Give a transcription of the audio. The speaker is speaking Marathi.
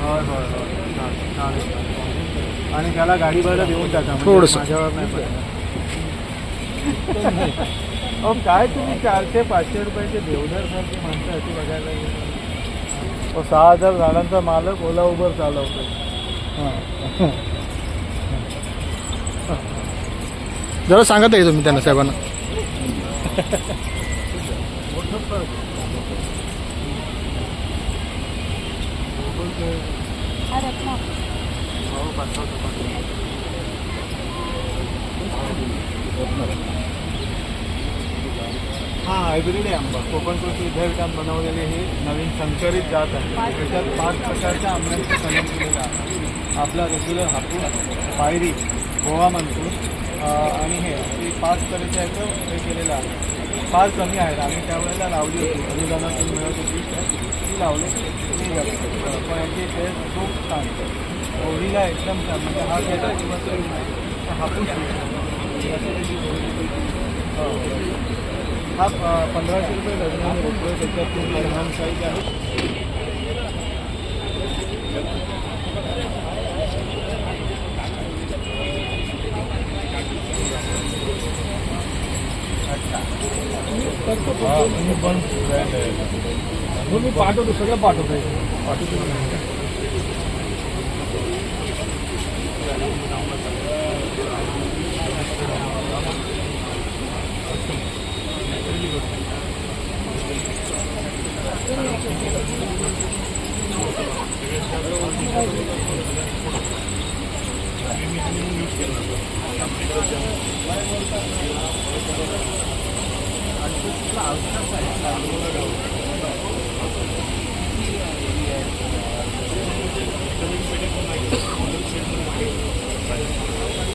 होय होय होय चालेल, चालेल. आणि त्याला गाडी भाडं देऊन टाका म्हणजे थोडंसं. माझ्यावर नाही पडणार. अहो काय तुम्ही चारशे पाचशे रुपयाचे देवधर सारखी माणसं अशी बघायला गेली तो सहा हजार झाडांचा मालक ओला उबर चालवतो हां जरा सांगत आहे तुम्ही त्यांना साहेबांना हा हायब्रिड आहे आंबा. कोकण कृषी विद्यापीठात बनवलेले हे नवीन संकरित जात आहे. त्याच्यात पाच प्रकारच्या आंब्यांचं कलम केलेलं आहे. आपला रेग्युलर हापूस पायरी गोवा म्हणतो अं, आणि हे हे पाच तऱ्हेच्या ह्याचं हे केलेलं आहे. फार कमी आहेत. आम्ही त्यावेळेला लावली होती. अनुदानातून मिळत होती. ती लावली. ती जाते पण याची टेस्ट खूप छान होळीला एकदम छान म्हणजे हा गेला किंवा तो हापूस हा. पंधराशे रुपये डझनाने रुपये त्याच्यात तीन लहान साईज आहे अच्छा हो मी पाठवतो सगळं पाठवतो. पाठवतो. आवश्यक आहे